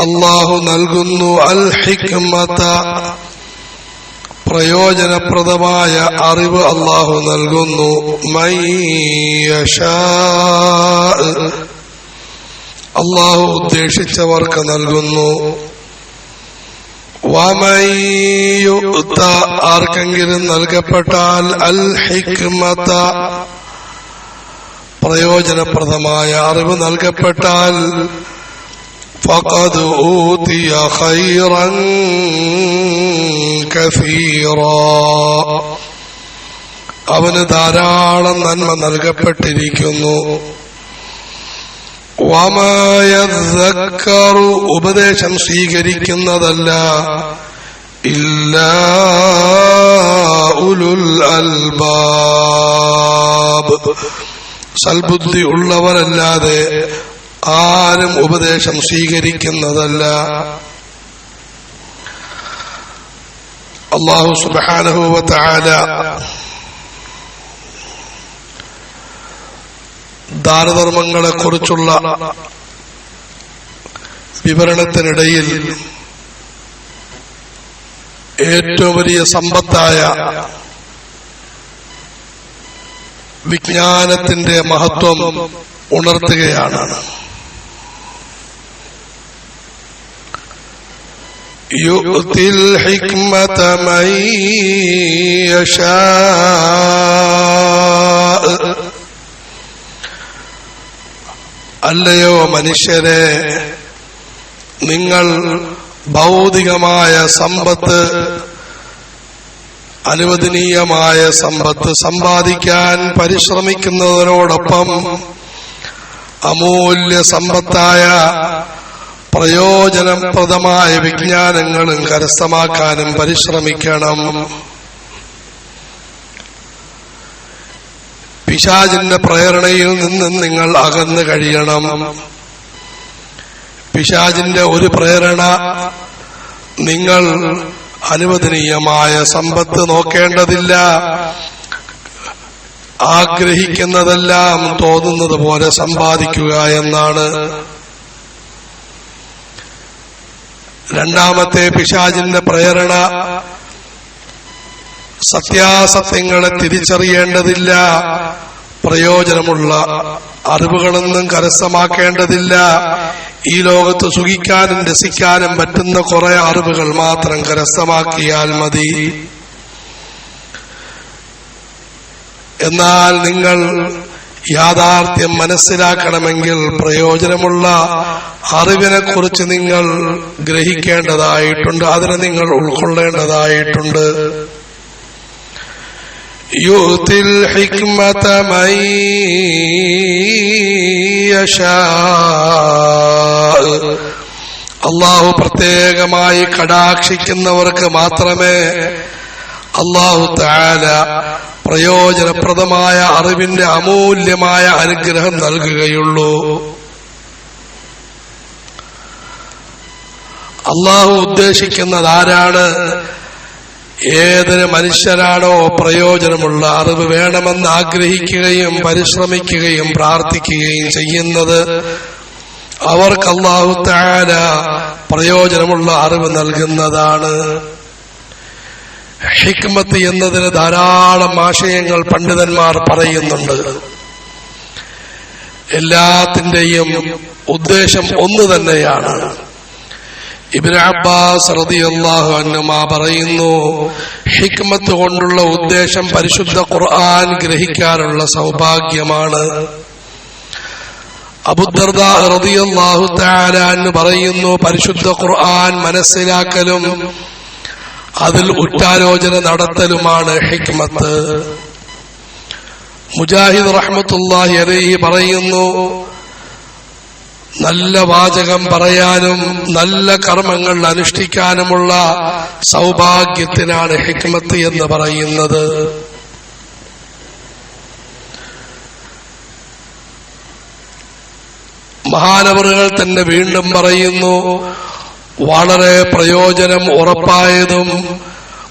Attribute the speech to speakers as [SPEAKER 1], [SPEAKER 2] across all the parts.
[SPEAKER 1] അള്ളാഹു നൽകുന്നു അൽ ഹിക്മത പ്രയോജനപ്രദമായ അറിവ് അള്ളാഹു നൽകുന്നു. അള്ളാഹു ഉദ്ദേശിച്ചവർക്ക് നൽകുന്നു. വാമയുത്ത ആർക്കെങ്കിലും നൽകപ്പെട്ടാൽ അൽ ഹിക്മത പ്രയോജനപ്രദമായ അറിവ് നൽകപ്പെട്ടാൽ فقد أوتي خيرا كثيرا അവന് ധാരാളം നന്മ നൽകപ്പെട്ടിരിക്കുന്നു വമയക്കറു ഉപദേശം സ്വീകരിക്കുന്നതല്ല ഇല്ല ഉലുൽ അൽബാബ് സൽബുദ്ധി ഉള്ളവരല്ലാതെ ആരും ഉപദേശം സ്വീകരിക്കുന്നതല്ല. അള്ളാഹു സുബാനുഭവത്താല ദാനധർമ്മങ്ങളെ കുറിച്ചുള്ള വിവരണത്തിനിടയിൽ ഏറ്റവും വലിയ സമ്പത്തായ വിജ്ഞാനത്തിന്റെ മഹത്വം ഉണർത്തുകയാണ്. يؤتي الحكمة من يشاء അല്ലയോ മനുഷ്യരെ നിങ്ങൾ ഭൗതികമായ സമ്പത്ത് അനുവദനീയമായ സമ്പത്ത് സമ്പാദിക്കാൻ പരിശ്രമിക്കുന്നതിനോടൊപ്പം അമൂല്യ സമ്പത്തായ പ്രയോജനപ്രദമായ വിജ്ഞാനങ്ങളും കരസ്ഥമാക്കാനും പരിശ്രമിക്കണം. പിശാചിന്റെ പ്രേരണയിൽ നിന്നും നിങ്ങൾ അകന്നു കഴിയണം. പിശാചിന്റെ ഒരു പ്രേരണ നിങ്ങൾ അനുവദനീയമായ സമ്പത്ത് നോക്കേണ്ടതില്ല. ആഗ്രഹിക്കുന്നതെല്ലാം തോന്നുന്നത് പോലെ സമ്പാദിക്കുക എന്നാണ്. രണ്ടാമത്തെ പിശാചിന്റെ പ്രേരണ സത്യാസത്യങ്ങളെ തിരിച്ചറിയേണ്ടതില്ല. പ്രയോജനമുള്ള അറിവുകളൊന്നും കരസ്ഥമാക്കേണ്ടതില്ല. ഈ ലോകത്ത് സുഖിക്കാനും രസിക്കാനും പറ്റുന്ന കുറെ അറിവുകൾ മാത്രം കരസ്ഥമാക്കിയാൽ മതി. എന്നാൽ നിങ്ങൾ യാഥാർത്ഥ്യം മനസ്സിലാക്കണമെങ്കിൽ പ്രയോജനമുള്ള അറിവിനെ കുറിച്ച് നിങ്ങൾ ഗ്രഹിക്കേണ്ടതായിട്ടുണ്ട് അതിനെ നിങ്ങൾ ഉൾക്കൊള്ളേണ്ടതായിട്ടുണ്ട്. യൂത്തിൽ അള്ളാഹു പ്രത്യേകമായി കടാക്ഷിക്കുന്നവർക്ക് മാത്രമേ അള്ളാഹു താല പ്രയോജനപ്രദമായ അറിവിന്റെ അമൂല്യമായ അനുഗ്രഹം നൽകുകയുള്ളൂ. അള്ളാഹു ഉദ്ദേശിക്കുന്നത് ആരാണ്? ഏതൊരു മനുഷ്യരാണോ പ്രയോജനമുള്ള അറിവ് വേണമെന്ന് ആഗ്രഹിക്കുകയും പരിശ്രമിക്കുകയും പ്രാർത്ഥിക്കുകയും ചെയ്യുന്നത് അവർക്ക് അള്ളാഹു താര പ്രയോജനമുള്ള അറിവ് നൽകുന്നതാണ്. ഹിക്മത്ത് എന്നതിന് ധാരാളം ആശയങ്ങൾ പണ്ഡിതന്മാർ പറയുന്നുണ്ട്. എല്ലാത്തിന്റെയും ഉദ്ദേശം ഒന്ന് തന്നെയാണ്. ഇബിൻ അബ്ബാസ് അൻഹുമ പറയുന്നു ഹിക്മത്ത് കൊണ്ടുള്ള ഉദ്ദേശം പരിശുദ്ധ ഖുർആൻ ഗ്രഹിക്കാനുള്ള സൗഭാഗ്യമാണ്. അബുദർദ അൻഹു പറയുന്നു പരിശുദ്ധ ഖുർആൻ മനസ്സിലാക്കലും അതിൽ ഉറ്റാലോചന നടത്തലുമാണ് ഹിക്മത്ത്. മുജാഹിദ് റഹ്മത്തുല്ലാഹി അലൈഹി പറയുന്നു നല്ല വാചകം പറയാനും നല്ല കർമ്മങ്ങൾ അനുഷ്ഠിക്കാനുമുള്ള സൗഭാഗ്യത്തിനാണ് ഹിക്മത്ത് എന്ന് പറയുന്നത്. മഹാനവറുകൾ തന്നെ വീണ്ടും പറയുന്നു വളരെ പ്രയോജനം ഉറപ്പായതും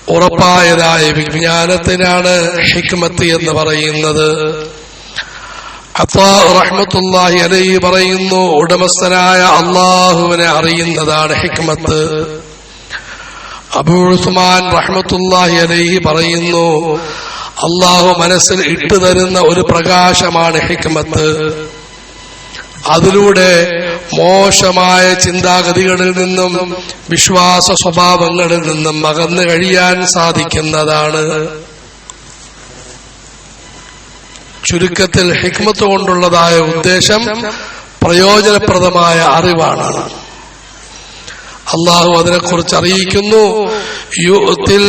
[SPEAKER 1] ഉറപ്പായതായ വിജ്ഞാനത്തിനാണ് ഹിക്മത്ത് എന്ന് പറയുന്നത്. റഹ്മത്തുല്ലാഹി അലൈഹി പറയുന്നു ഉടമസ്ഥനായ അള്ളാഹുവിനെ അറിയുന്നതാണ് ഹിക്മത്ത്. അബൂ ഉസ്മാൻ റഹ്മത്തുല്ലാഹി അലൈഹി പറയുന്നു അള്ളാഹു മനസ്സിൽ ഇട്ടു തരുന്ന ഒരു പ്രകാശമാണ് ഹിക്മത്ത്. അതിലൂടെ മോശമായ ചിന്താഗതികളിൽ നിന്നും വിശ്വാസ സ്വഭാവങ്ങളിൽ നിന്നും അകന്നു കഴിയാൻ സാധിക്കുന്നതാണ് ചുരുക്കത്തിൽ ഹിക്മത്ത് കൊണ്ടുള്ളതായ ഉദ്ദേശം പ്രയോജനപ്രദമായ അറിവാണ് അള്ളാഹു അതിനെക്കുറിച്ച് അറിയിക്കുന്നു യുത്തിൽ.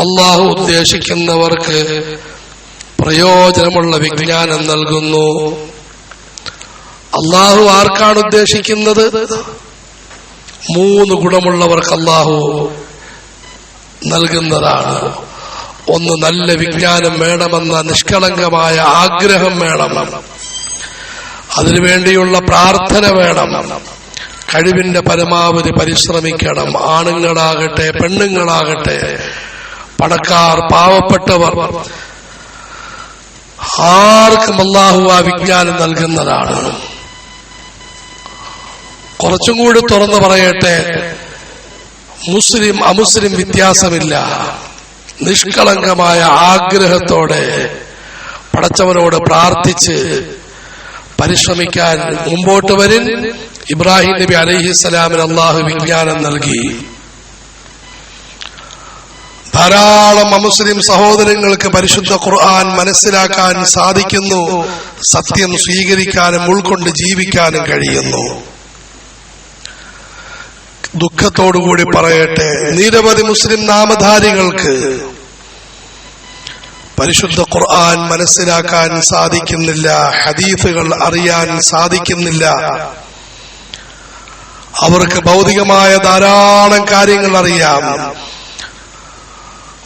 [SPEAKER 1] അള്ളാഹു ഉദ്ദേശിക്കുന്നവർക്ക് പ്രയോജനമുള്ള വിജ്ഞാനം നൽകുന്നു. അള്ളാഹു ആർക്കാണ് ഉദ്ദേശിക്കുന്നത്? മൂന്ന് ഗുണമുള്ളവർക്ക് അള്ളാഹു നൽകുന്നതാണ്. ഒന്ന് നല്ല വിജ്ഞാനം വേണമെന്ന നിഷ്കളങ്കമായ ആഗ്രഹം വേണം. അതിനുവേണ്ടിയുള്ള പ്രാർത്ഥന വേണം. കഴിവിന്റെ പരമാവധി പരിശ്രമിക്കണം. ആണുങ്ങളാകട്ടെ പെണ്ണുങ്ങളാകട്ടെ പണക്കാർ പാവപ്പെട്ടവർ ആർക്കും അള്ളാഹു ആ വിജ്ഞാനം നൽകുന്നതാണ്. കുറച്ചും കൂടി തുറന്നു പറയട്ടെ. മുസ്ലിം അമുസ്ലിം വ്യത്യാസമില്ല. നിഷ്കളങ്കമായ ആഗ്രഹത്തോടെ പടച്ചവനോട് പ്രാർത്ഥിച്ച് പരിശ്രമിക്കാൻ മുമ്പോട്ട് വരിൻ. ഇബ്രാഹിം നബി അലഹിസ്സലാമിന് അള്ളാഹു വിജ്ഞാനം നൽകി. ധാരാളം അമുസ്ലിം സഹോദരങ്ങൾക്ക് പരിശുദ്ധ ഖുർആൻ മനസ്സിലാക്കാൻ സാധിക്കുന്നു. സത്യം സ്വീകരിക്കാനും ഉൾക്കൊണ്ട് ജീവിക്കാനും കഴിയുന്നു. ദുഃഖത്തോടുകൂടി പറയട്ടെ നിരവധി മുസ്ലിം നാമധാരികൾക്ക് പരിശുദ്ധ ഖുർആൻ മനസ്സിലാക്കാൻ സാധിക്കുന്നില്ല ഹദീഫുകൾ അറിയാൻ സാധിക്കുന്നില്ല. അവർക്ക് ഭൗതികമായ ധാരാളം കാര്യങ്ങൾ അറിയാം.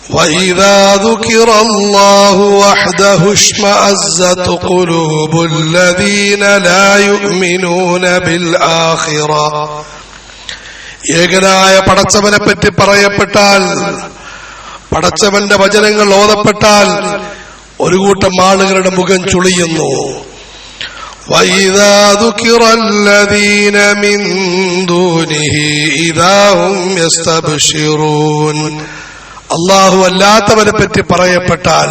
[SPEAKER 1] وإذا ذكر الله وحده اشمأزت قلوب الذين لا يؤمنون بالآخرة ഏകനായ പടച്ചവനെ പറ്റി പറയപ്പെട്ടാൽ പടച്ചവന്റെ വചനങ്ങൾ ഓതപ്പെട്ടാൽ ഒരു കൂട്ടം ആളുകളുടെ മുഖം ചുളിയുന്നു وإذا ذكر الذين من دونه إذا هم يستبشرون അള്ളാഹു അല്ലാത്തവരെ പറ്റി പറയപ്പെട്ടാൽ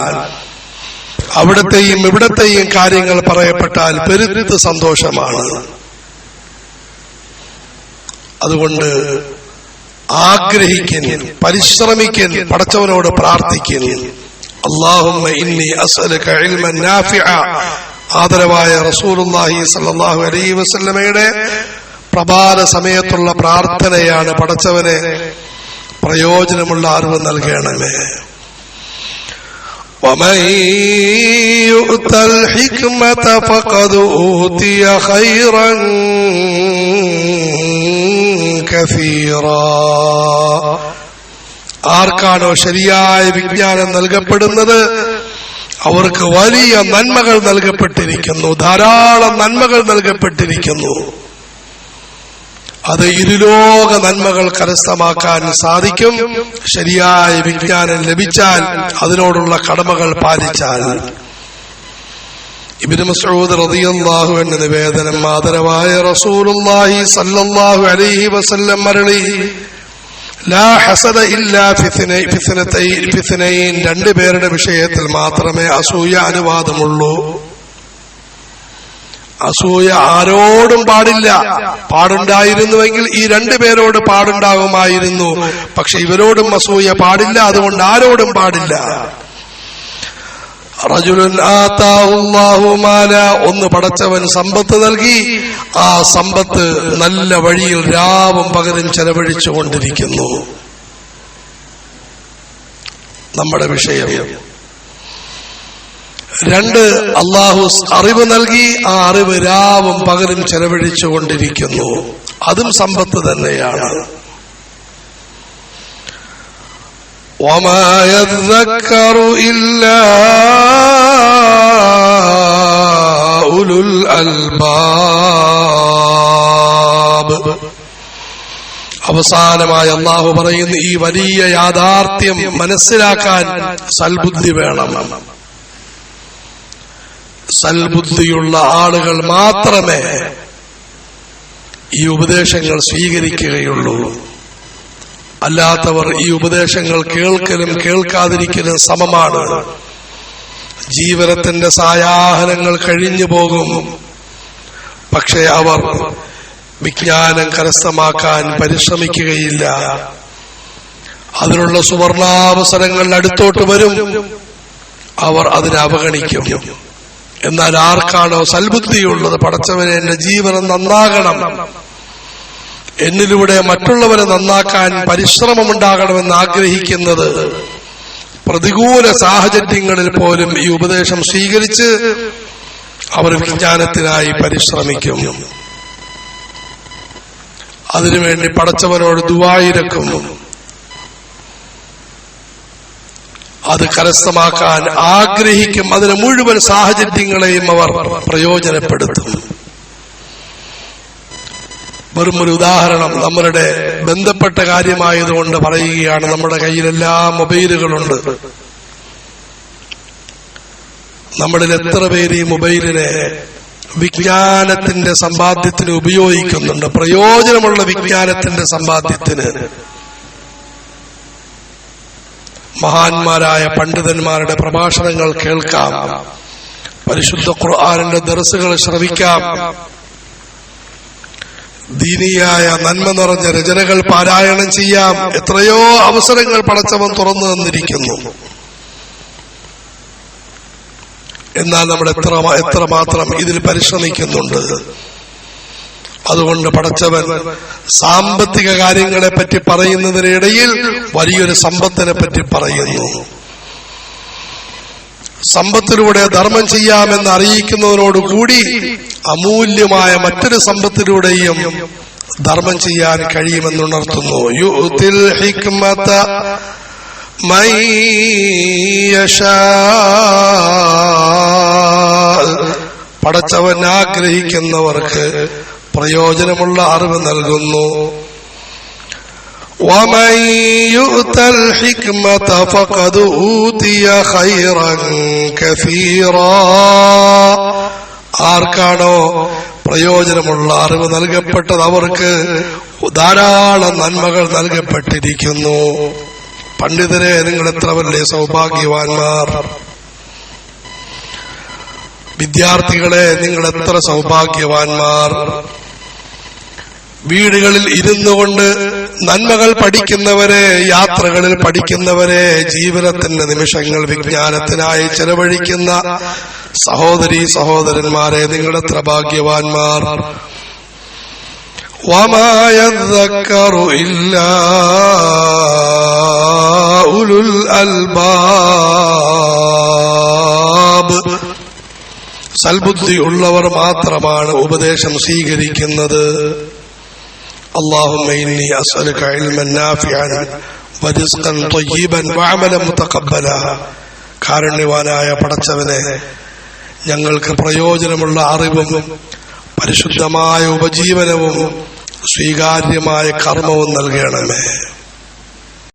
[SPEAKER 1] അവിടത്തെയും ഇവിടത്തെയും കാര്യങ്ങൾ പറയപ്പെട്ടാൽ പെരുത്ത് സന്തോഷമാണ്. അതുകൊണ്ട് ആഗ്രഹിക്കൻ പരിശ്രമിക്കൻ പടച്ചവനോട് പ്രാർത്ഥിക്കൻ അള്ളാഹുമ്മ ഇന്നി ആദരവായ റസൂലുള്ളാഹി സ്വല്ലല്ലാഹു അലൈഹി വസല്ലമയുടെ പ്രഭാത സമയത്തുള്ള പ്രാർത്ഥനയാണ് പടച്ചവനെ പ്രയോജനമുള്ള അറിവ് നൽകണമേ ومن يؤت الحكمة فقد أوتي خيرا كثيرا ആർക്കാണോ ശരിയായ വിജ്ഞാനം നൽകപ്പെടുന്നത് അവർക്ക് വലിയ നന്മകൾ നൽകപ്പെട്ടിരിക്കുന്നു ധാരാളം നന്മകൾ നൽകപ്പെട്ടിരിക്കുന്നു അത് ഇരുലോക നന്മകൾ കരസ്ഥമാക്കാൻ സാധിക്കും. ശരിയായ വിജ്ഞാനം ലഭിച്ചാൽ അതിനോടുള്ള കടമകൾ പാലിച്ചാൽ. ഇബ്നു മസ്ഊദ് റളിയല്ലാഹു അൻഹു നിവേദനം ആദരവായ റസൂലുള്ളാഹി സല്ലല്ലാഹു അലൈഹി വസല്ലം മരളി ലാ ഹസദ ഇല്ലാ ഫിത്നൈൻ രണ്ട് പേരുടെ വിഷയത്തിൽ മാത്രമേ അസൂയ അനുവാദമുള്ളൂ. അസൂയ ആരോടും പാടില്ല. പാടുണ്ടായിരുന്നുവെങ്കിൽ ഈ രണ്ടു പേരോട് പാടുണ്ടാകുമായിരുന്നു. പക്ഷെ ഇവരോടും അസൂയ പാടില്ല അതുകൊണ്ട് ആരോടും പാടില്ല. ഒന്ന് പടച്ചവൻ സമ്പത്ത് നൽകി ആ സമ്പത്ത് നല്ല വഴിയിൽ രാവും പകലും ചെലവഴിച്ചു കൊണ്ടിരിക്കുന്നു നമ്മുടെ വിഷയം രണ്ട് അള്ളാഹു അറിവ് നൽകി ആ അറിവ് രാവും പകലും ചെലവഴിച്ചുകൊണ്ടിരിക്കുന്നു അതും സമ്പത്ത് തന്നെയാണ്. അവസാനമായ അള്ളാഹു പറയുന്ന ഈ വലിയ യാഥാർത്ഥ്യം മനസ്സിലാക്കാൻ സൽബുദ്ധി വേണം. സൽബുദ്ധിയുള്ള ആളുകൾ മാത്രമേ ഈ ഉപദേശങ്ങൾ സ്വീകരിക്കുകയുള്ളൂ. അല്ലാത്തവർ ഈ ഉപദേശങ്ങൾ കേൾക്കലും കേൾക്കാതിരിക്കലും സമമാണ്. ജീവനത്തിന്റെ സായാഹനങ്ങൾ കഴിഞ്ഞു പോകും. പക്ഷെ അവർ വിജ്ഞാനം കരസ്ഥമാക്കാൻ പരിശ്രമിക്കുകയില്ല. അതിനുള്ള സുവർണാവസരങ്ങൾ അടുത്തോട്ട് വരും. അവർ അതിനെ അവഗണിക്കും. എന്നാൽ ആർക്കാണോ സൽബുദ്ധിയുള്ളത്? പടച്ചവനെ എന്റെ ജീവനം നന്നാകണം. എന്നിലൂടെ മറ്റുള്ളവരെ നന്നാക്കാൻ പരിശ്രമമുണ്ടാകണമെന്ന് ആഗ്രഹിക്കുന്നത് പ്രതികൂല സാഹചര്യങ്ങളിൽ പോലും ഈ ഉപദേശം സ്വീകരിച്ച് അവർ വിജ്ഞാനത്തിനായി പരിശ്രമിക്കും. അതിനുവേണ്ടി പടച്ചവനോട് ദുവായിരക്കും അത് കരസ്ഥമാക്കാൻ ആഗ്രഹിക്കും. അതിന് മുഴുവൻ സാഹചര്യങ്ങളെയും അവർ പ്രയോജനപ്പെടുത്തും. വെറും ഒരു ഉദാഹരണം. നമ്മളുടെ ബന്ധപ്പെട്ട കാര്യമായതുകൊണ്ട് പറയുകയാണ് നമ്മുടെ കയ്യിൽ എല്ലാ മൊബൈലുകളുണ്ട്. നമ്മളിൽ എത്ര പേര് ഈ മൊബൈലിനെ വിജ്ഞാനത്തിന്റെ സമ്പാദ്യത്തിന് ഉപയോഗിക്കുന്നുണ്ട്? പ്രയോജനമുള്ള വിജ്ഞാനത്തിന്റെ സമ്പാദ്യത്തിന്. മഹാന്മാരായ പണ്ഡിതന്മാരുടെ പ്രഭാഷണങ്ങൾ കേൾക്കാം. പരിശുദ്ധ ഖുർആാനിന്റെ ദർസുകൾ ശ്രവിക്കാം. ദീനിയായ നന്മ നിറഞ്ഞ രചനകൾ പാരായണം ചെയ്യാം. എത്രയോ അവസരങ്ങൾ പടച്ചവൻ തുറന്നു തന്നിരിക്കുന്നു. എന്നാൽ നമ്മൾ എത്ര എത്രമാത്രം ഇതിൽ പരിശ്രമിക്കുന്നുണ്ട്? അതുകൊണ്ട് പടച്ചവൻ സാമ്പത്തിക കാര്യങ്ങളെ പറ്റി പറയുന്നതിനിടയിൽ വലിയൊരു സമ്പത്തിനെ പറ്റി പറയുന്നു സമ്പത്തിലൂടെ ധർമ്മം ചെയ്യാമെന്ന് അറിയിക്കുന്നതിനോടുകൂടി അമൂല്യമായ മറ്റൊരു സമ്പത്തിലൂടെയും ധർമ്മം ചെയ്യാൻ കഴിയുമെന്നുണർത്തുന്നു യുത്തിൽ ഹിക്മത. പടച്ചവൻ ആഗ്രഹിക്കുന്നവർക്ക് പ്രയോജനമുള്ള അറിവ് നൽകുന്നു ومن يؤت الحكمة فقد أوتي خيرا كثيرا ആർക്കാണോ പ്രയോജനമുള്ള അറിവ് നൽകപ്പെട്ടത് അവർക്ക് ധാരാളം നന്മകൾ നൽകപ്പെട്ടിരിക്കുന്നു പണ്ഡിതരെ നിങ്ങൾ എത്ര വലിയ സൗഭാഗ്യവാന്മാർ വിദ്യാർത്ഥികളെ നിങ്ങൾ എത്ര സൗഭാഗ്യവാന്മാർ വീടുകളിൽ ഇരുന്നു കൊണ്ട് നന്മകൾ പഠിക്കുന്നവരെ യാത്രകളിൽ പഠിക്കുന്നവരെ ജീവിതത്തിന്റെ നിമിഷങ്ങൾ വിജ്ഞാനത്തിനായി ചെലവഴിക്കുന്ന സഹോദരി സഹോദരന്മാരെ നിങ്ങളുടെ ഭാഗ്യവാന്മാർ അൽബാബ്. സൽബുദ്ധി ഉള്ളവർ മാത്രമാണ് ഉപദേശം സ്വീകരിക്കുന്നത്. اللهم إني أسألك علما نافعا ورزقا طيبا وعملا متقبلا കാരുണ്യവാനായ പടച്ചവനെ ഞങ്ങൾക്ക് പ്രയോജനമുള്ള അറിവും പരിശുദ്ധമായ ഉപജീവനവും സ്വീകാര്യമായ കർമ്മവും നൽകണമേ